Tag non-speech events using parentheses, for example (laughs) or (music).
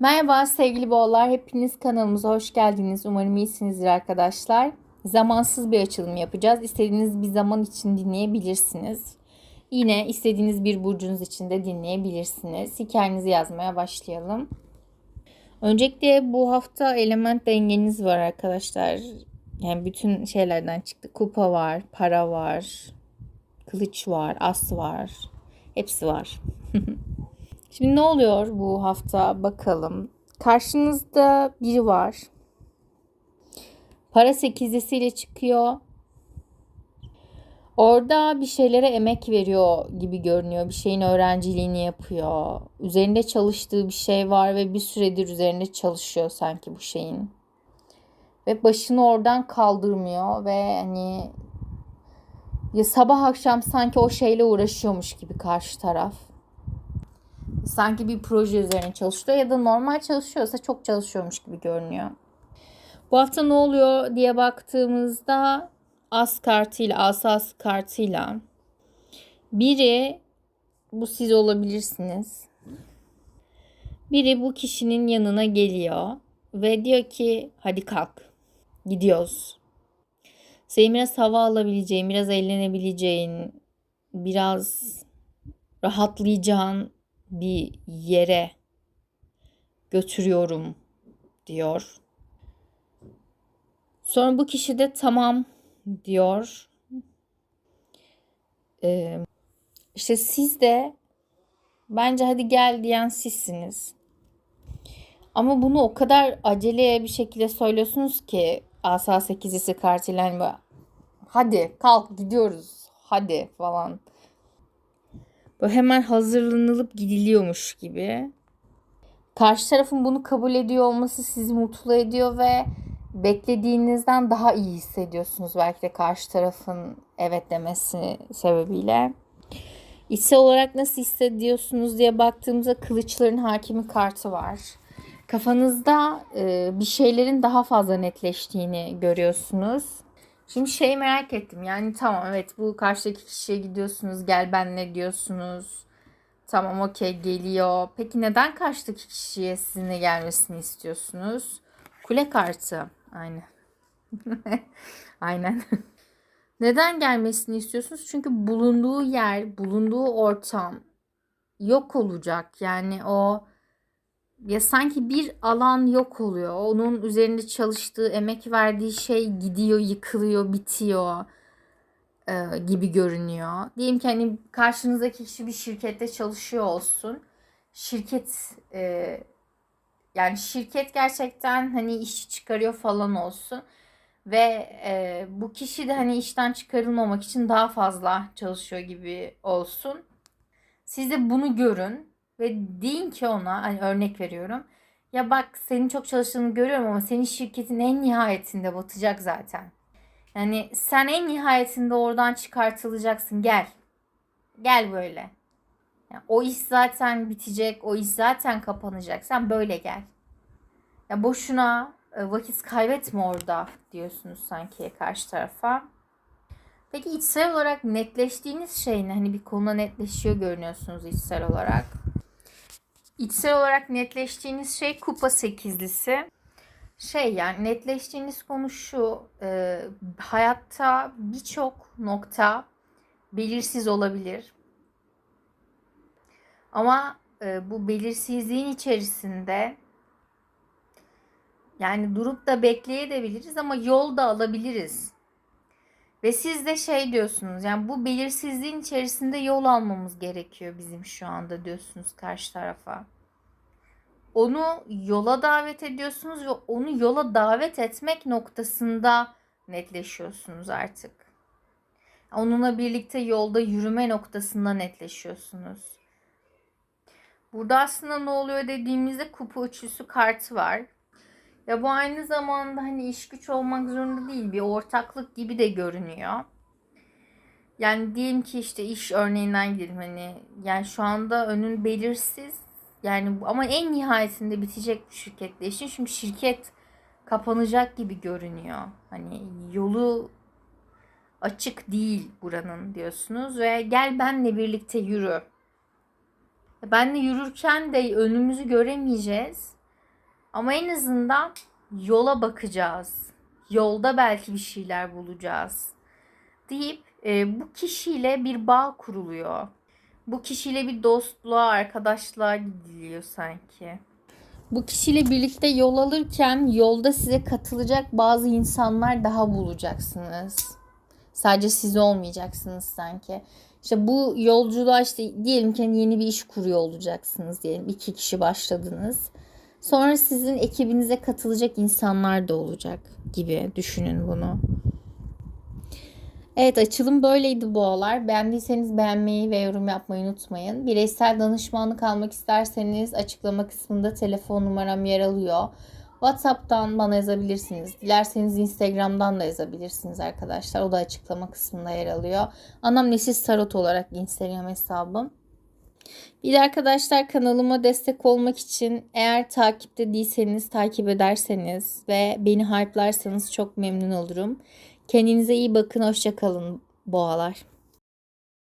Merhaba sevgili boğalar. Hepiniz kanalımıza hoş geldiniz. Umarım iyisinizdir arkadaşlar. Zamansız bir açılım yapacağız. İstediğiniz bir zaman için dinleyebilirsiniz. Yine istediğiniz bir burcunuz için de dinleyebilirsiniz. Hikayenizi yazmaya başlayalım. Öncelikle bu hafta element dengeniz var arkadaşlar. Yani bütün şeylerden çıktı. Kupa var, para var, kılıç var, as var. Hepsi var. (laughs) Şimdi ne oluyor bu hafta bakalım. Karşınızda biri var. Para sekizlisiyle çıkıyor. Orada bir şeylere emek veriyor gibi görünüyor. Bir şeyin öğrenciliğini yapıyor. Üzerinde çalıştığı bir şey var ve bir süredir üzerinde çalışıyor sanki bu şeyin. Ve başını oradan kaldırmıyor ve hani ya sabah akşam sanki o şeyle uğraşıyormuş gibi karşı taraf sanki bir proje üzerine çalışıyor ya da normal çalışıyorsa çok çalışıyormuş gibi görünüyor. Bu hafta ne oluyor diye baktığımızda as kartıyla, asas kartıyla biri bu siz olabilirsiniz. Biri bu kişinin yanına geliyor ve diyor ki hadi kalk gidiyoruz. Senin biraz hava alabileceğin, biraz eğlenebileceğin, biraz rahatlayacağın bir yere götürüyorum diyor. Sonra bu kişi de tamam diyor. Ee, işte siz de bence hadi gel diyen sizsiniz. Ama bunu o kadar acele bir şekilde söylüyorsunuz ki asa 8'lisi kartıyla hani hadi kalk gidiyoruz hadi falan. Böyle hemen hazırlanılıp gidiliyormuş gibi. Karşı tarafın bunu kabul ediyor olması sizi mutlu ediyor ve beklediğinizden daha iyi hissediyorsunuz belki de karşı tarafın evet demesi sebebiyle. İçsel olarak nasıl hissediyorsunuz diye baktığımızda kılıçların hakimi kartı var. Kafanızda e, bir şeylerin daha fazla netleştiğini görüyorsunuz. Şimdi şey merak ettim. Yani tamam evet bu karşıdaki kişiye gidiyorsunuz. Gel benle diyorsunuz. Tamam okey geliyor. Peki neden karşıdaki kişiye sizinle gelmesini istiyorsunuz? Kule kartı. Aynen. (laughs) Aynen. neden gelmesini istiyorsunuz? Çünkü bulunduğu yer, bulunduğu ortam yok olacak. Yani o ya sanki bir alan yok oluyor. Onun üzerinde çalıştığı, emek verdiği şey gidiyor, yıkılıyor, bitiyor e, gibi görünüyor. Diyelim ki hani karşınızdaki kişi bir şirkette çalışıyor olsun. Şirket e, yani şirket gerçekten hani işi çıkarıyor falan olsun. Ve e, bu kişi de hani işten çıkarılmamak için daha fazla çalışıyor gibi olsun. Siz de bunu görün ve deyin ki ona hani örnek veriyorum. Ya bak senin çok çalıştığını görüyorum ama senin şirketin en nihayetinde batacak zaten. Yani sen en nihayetinde oradan çıkartılacaksın. Gel. Gel böyle. Yani o iş zaten bitecek. O iş zaten kapanacak. Sen böyle gel. Ya boşuna e, vakit kaybetme orada diyorsunuz sanki karşı tarafa. Peki içsel olarak netleştiğiniz şey ne? Hani bir konuda netleşiyor görünüyorsunuz içsel olarak. İçsel olarak netleştiğiniz şey kupa sekizlisi. Şey yani netleştiğiniz konu şu. E, hayatta birçok nokta belirsiz olabilir. Ama e, bu belirsizliğin içerisinde yani durup da bekleyebiliriz ama yol da alabiliriz. Ve siz de şey diyorsunuz yani bu belirsizliğin içerisinde yol almamız gerekiyor bizim şu anda diyorsunuz karşı tarafa. Onu yola davet ediyorsunuz ve onu yola davet etmek noktasında netleşiyorsunuz artık. Onunla birlikte yolda yürüme noktasında netleşiyorsunuz. Burada aslında ne oluyor dediğimizde kupa üçlüsü kartı var. Ya bu aynı zamanda hani iş güç olmak zorunda değil. Bir ortaklık gibi de görünüyor. Yani diyelim ki işte iş örneğinden gidelim hani yani şu anda önün belirsiz yani ama en nihayetinde bitecek bu şirketle işin çünkü şirket kapanacak gibi görünüyor. Hani yolu açık değil buranın diyorsunuz ve gel benle birlikte yürü. Benle yürürken de önümüzü göremeyeceğiz Ama en azından yola bakacağız. Yolda belki bir şeyler bulacağız. Deyip e, bu kişiyle bir bağ kuruluyor. Bu kişiyle bir dostluğa, arkadaşlığa gidiliyor sanki. Bu kişiyle birlikte yol alırken yolda size katılacak bazı insanlar daha bulacaksınız. Sadece siz olmayacaksınız sanki. İşte bu yolculuğa işte diyelim ki hani yeni bir iş kuruyor olacaksınız diyelim. iki kişi başladınız. Sonra sizin ekibinize katılacak insanlar da olacak gibi düşünün bunu. Evet açılım böyleydi boğalar. Beğendiyseniz beğenmeyi ve yorum yapmayı unutmayın. Bireysel danışmanlık almak isterseniz açıklama kısmında telefon numaram yer alıyor. WhatsApp'tan bana yazabilirsiniz. Dilerseniz Instagram'dan da yazabilirsiniz arkadaşlar. O da açıklama kısmında yer alıyor. Anamnesis Tarot olarak Instagram hesabım. Bir de arkadaşlar kanalıma destek olmak için eğer takipte değilseniz takip ederseniz ve beni hype'larsanız çok memnun olurum. Kendinize iyi bakın. Hoşçakalın boğalar.